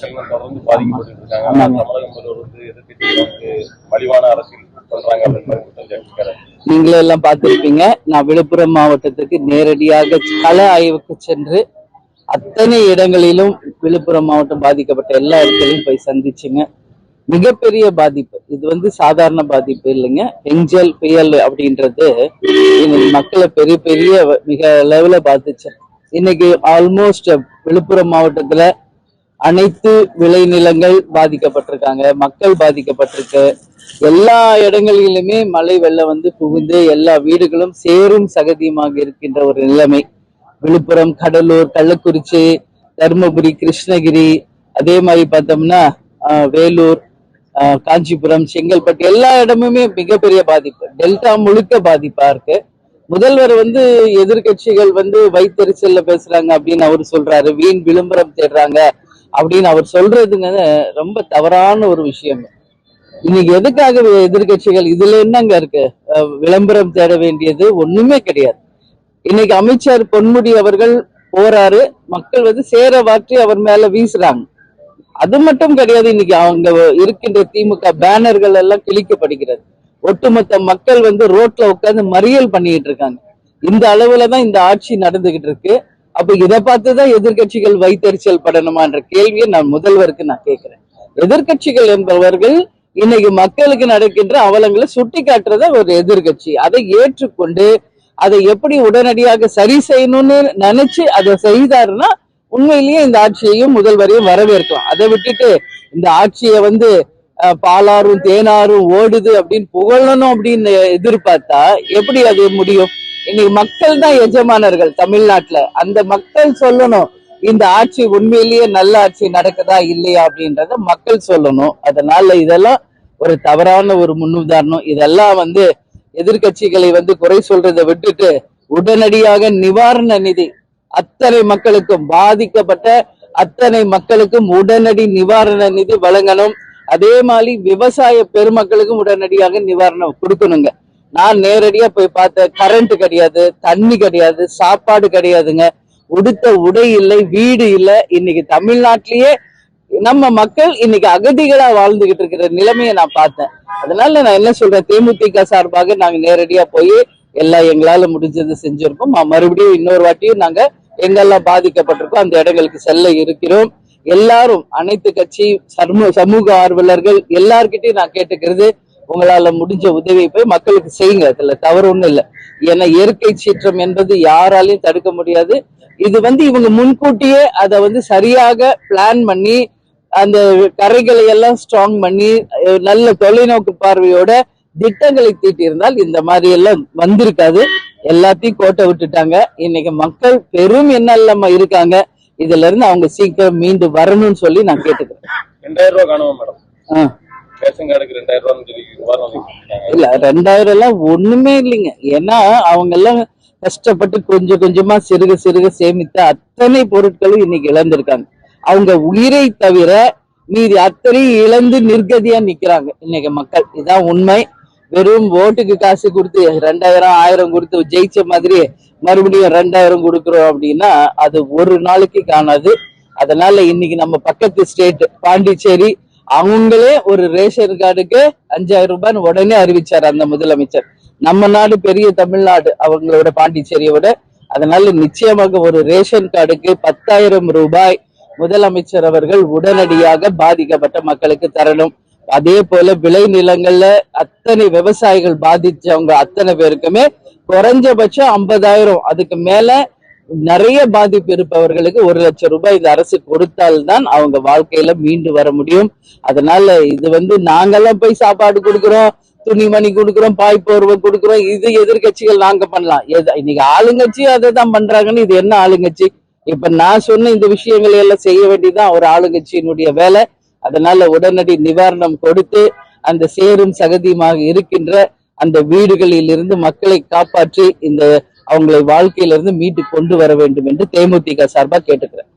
மக்கள் தொடர்ந்து பாதிக்கப்பட்டு இருக்காங்க. தமிழகம் முதல்வர் வந்து வந்து மலிவான அரசியல் பண்றாங்க அப்படின்னு நீங்களே எல்லாம் பார்த்திருப்பீங்க. நான் விழுப்புரம் மாவட்டத்துக்கு நேரடியாக கள ஆய்வுக்கு சென்று அத்தனை இடங்களிலும் விழுப்புரம் மாவட்டம் பாதிக்கப்பட்ட எல்லா இடத்துலையும் போய் சந்திச்சுங்க. மிகப்பெரிய பாதிப்பு. இது வந்து சாதாரண பாதிப்பு இல்லைங்க. எஞ்சல் புயல் அப்படின்றது மக்களை பெரிய பெரிய மிக அளவுல பாதிச்சு இன்னைக்கு ஆல்மோஸ்ட் விழுப்புரம் மாவட்டத்துல அனைத்து விளைநிலங்கள் பாதிக்கப்பட்டிருக்காங்க மக்கள் பாதிக்கப்பட்டிருக்கு. எல்லா இடங்களிலுமே மழை வெள்ளம் வந்து புகுந்து எல்லா வீடுகளும் சேரும் சகதியுமாக இருக்கின்ற ஒரு நிலைமை. விழுப்புரம் கடலூர் கள்ளக்குறிச்சி தருமபுரி கிருஷ்ணகிரி அதே மாதிரி பார்த்தோம்னா வேலூர் ஆஹ், காஞ்சிபுரம் செங்கல்பட்டு எல்லா இடமுமே மிகப்பெரிய பாதிப்பு. டெல்டா முழுக்க பாதிப்பா இருக்கு. முதல்வர் வந்து எதிர்க்கட்சிகள் வந்து வைத்தறிச்சல்ல பேசுறாங்க அப்படின்னு அவர் சொல்றாரு. வீண் விளம்பரம் தேடுறாங்க. அப்படின்னு அவர் சொல்றதுங்க ரொம்ப தவறான ஒரு விஷயம். இன்னைக்கு எதுக்காக எதிர்க்கட்சிகள் இதுல என்னங்க இருக்கு? விளம்பரம் தேட வேண்டியது ஒண்ணுமே கிடையாது. இன்னைக்கு அமைச்சர் பொன்முடி அவர்கள் போறாரு மக்கள் வந்து சேர வாற்றி அவர் மேல வீசுறாங்க. அது மட்டும் கிடையாது இன்னைக்கு அவங்க இருக்கின்ற திமுக பேனர்கள் எல்லாம் கிழிக்கப்படுகிறது. ஒட்டுமொத்த மக்கள் வந்து ரோட்ல உட்கார்ந்து மறியல் பண்ணிட்டு இருக்காங்க. இந்த அளவுல தான் இந்த ஆட்சி நடந்துகிட்டு இருக்கு. அப்ப இதை பார்த்துதான் எதிர்கட்சிகள் வைத்தறிச்சல் படணுமான்ற கேள்வியை நான் முதல்வருக்கு நான் கேட்கிறேன். எதிர்கட்சிகள் என்பவர்கள் இன்னைக்கு மக்களுக்கு நடக்கின்ற அவலங்களை சுட்டி காட்டுறத ஒரு எதிர்கட்சி. அதை ஏற்றுக்கொண்டு அதை எப்படி உடனடியாக சரி செய்யணும்னு நினைச்சு அதை செய்தாருன்னா உண்மையிலேயே இந்த ஆட்சியையும் முதல்வரையும் வரவேற்கலாம். அதை விட்டுட்டு இந்த ஆட்சியை வந்து அஹ், பாலாறும் தேனாரும் ஓடுது அப்படின்னு புகழணும் அப்படின்னு எதிர்பார்த்தா எப்படி அது முடியும்? இன்னைக்கு மக்கள் தான் எஜமானர்கள் தமிழ்நாட்டுல. அந்த மக்கள் சொல்லணும் இந்த ஆட்சி உண்மையிலேயே நல்ல ஆட்சி நடக்குதா இல்லையா அப்படின்றத மக்கள் சொல்லணும். அதனால இதெல்லாம் ஒரு தவறான ஒரு முன்னுதாரணம். இதெல்லாம் வந்து எதிர்க்கட்சிகளை வந்து குறை சொல்றதை விட்டுட்டு உடனடியாக நிவாரண நிதி அத்தனை மக்களுக்கும் பாதிக்கப்பட்ட அத்தனை மக்களுக்கும் உடனடி நிவாரண நிதி வழங்கணும். அதே மாதிரி விவசாய பெருமக்களுக்கும் உடனடியாக நிவாரணம் கொடுக்கணுங்க. நான் நேரடியா போய் பார்த்தேன் கரண்ட் கிடையாது தண்ணி கிடையாது சாப்பாடு கிடையாதுங்க. உடுத்த உடை இல்லை வீடு இல்லை. இன்னைக்கு தமிழ்நாட்டிலேயே நம்ம மக்கள் இன்னைக்கு அகதிகளா வாழ்ந்துகிட்டு இருக்கிற நிலைமையை நான் பார்த்தேன். அதனால நான் என்ன சொல்றேன்? தேமுதிக சார்பாக நாங்க நேரடியா போய் எல்லாம் எங்களால முடிஞ்சது செஞ்சிருக்கோம். மறுபடியும் இன்னொரு வாட்டியும் நாங்க எங்கெல்லாம் பாதிக்கப்பட்டிருக்கோம் அந்த இடங்களுக்கு செல்ல இருக்கிறோம். எல்லாரும் அனைத்து கட்சி சமூக சமூக ஆர்வலர்கள் எல்லார்கிட்டையும் நான் கேட்டுக்கிறது உங்களால முடிஞ்ச உதவியை போய் மக்களுக்கு செய்யுங்க. அதுல தவறு ஒண்ணும் இல்லை. ஏன்னா இயற்கை சீற்றம் என்பது யாராலையும் தடுக்க முடியாது. இது வந்து இவங்க முன்கூட்டியே அதை வந்து சரியாக பிளான் பண்ணி அந்த கரைகளை எல்லாம் ஸ்ட்ராங் பண்ணி நல்ல தொலைநோக்கு பார்வையோட திட்டங்களை தீட்டியிருந்தால் இந்த மாதிரி எல்லாம் வந்திருக்காது. எல்லாத்தையும் கோட்டை விட்டுட்டாங்க. இன்னைக்கு மக்கள் பெரும் எண்ணல்லமா இருக்காங்க. இதுல இருந்து அவங்க சீக்கிரம் மீண்டு வரணும்னு சொல்லி நான் கேட்டுக்கிறேன். ரெண்டாயிரம் ரூபாய் காணுமா மேடம். ரேஷன் கார்டுக்கு ரெண்டாயிரம் ரூபான்னு இல்ல ரெண்டாயிரம் எல்லாம் ஒண்ணுமே இல்லைங்க. ஏன்னா அவங்க எல்லாம் கஷ்டப்பட்டு கொஞ்சம் கொஞ்சமா சிறுக சிறுக சேமித்த அத்தனை பொருட்களும் இன்னைக்கு இழந்திருக்காங்க. அவங்க உயிரை தவிர மீதி அத்தனையும் இழந்து நிர்கதியா நிக்கிறாங்க இன்னைக்கு மக்கள். இதான் உண்மை. வெறும் ஓட்டுக்கு காசு கொடுத்து ரெண்டாயிரம் ஆயிரம் கொடுத்து ஜெயிச்ச மாதிரி மறுபடியும் ரெண்டாயிரம் கொடுக்குறோம் அப்படின்னா அது ஒரு நாளைக்கு காணாது. அதனால இன்னைக்கு நம்ம பக்கத்து ஸ்டேட் பாண்டிச்சேரி அவங்களே ஒரு ரேஷன் கார்டுக்கு அஞ்சாயிரம் ரூபான்னு உடனே அறிவிச்சார் அந்த முதலமைச்சர். நம்ம நாடு பெரிய தமிழ்நாடு அவங்களோட பாண்டிச்சேரியோட. அதனால நிச்சயமாக ஒரு ரேஷன் கார்டுக்கு பத்தாயிரம் ரூபாய் முதலமைச்சர் அவர்கள் உடனடியாக பாதிக்கப்பட்ட மக்களுக்கு தரணும். அதே போல விளை நிலங்கள்ல அத்தனை விவசாயிகள் பாதிச்சவங்க அத்தனை பேருக்குமே குறைஞ்சபட்சம் ஐம்பதாயிரம். அதுக்கு மேல நிறைய பாதிப்பு இருப்பவர்களுக்கு ஒரு லட்சம் ரூபாய் இந்த அரசு கொடுத்தால்தான் அவங்க வாழ்க்கையில மீண்டு வர முடியும். அதனால இது வந்து நாங்கெல்லாம் போய் சாப்பாடு கொடுக்குறோம் துணிமணி கொடுக்கிறோம் பாய் போர்வை கொடுக்கிறோம். இது எதிர்கட்சிகள் நாங்க பண்ணலாம். எது- இன்னைக்கு ஆளுங்கட்சியும் அதை தான் பண்றாங்கன்னு இது என்ன ஆளுங்கட்சி? இப்ப நான் சொன்ன இந்த விஷயங்களை எல்லாம் செய்ய வேண்டியதுதான் ஒரு ஆளுங்கட்சியினுடைய வேலை. அதனால உடனடி நிவாரணம் கொடுத்து அந்த சேரும் சகதியுமாக இருக்கின்ற அந்த வீடுகளில் இருந்து மக்களை காப்பாற்றி இந்த அவங்களை வாழ்க்கையிலிருந்து மீட்டு கொண்டு வர வேண்டும் என்று தேமுதிக சார்பா கேட்டுக்கிறேன்.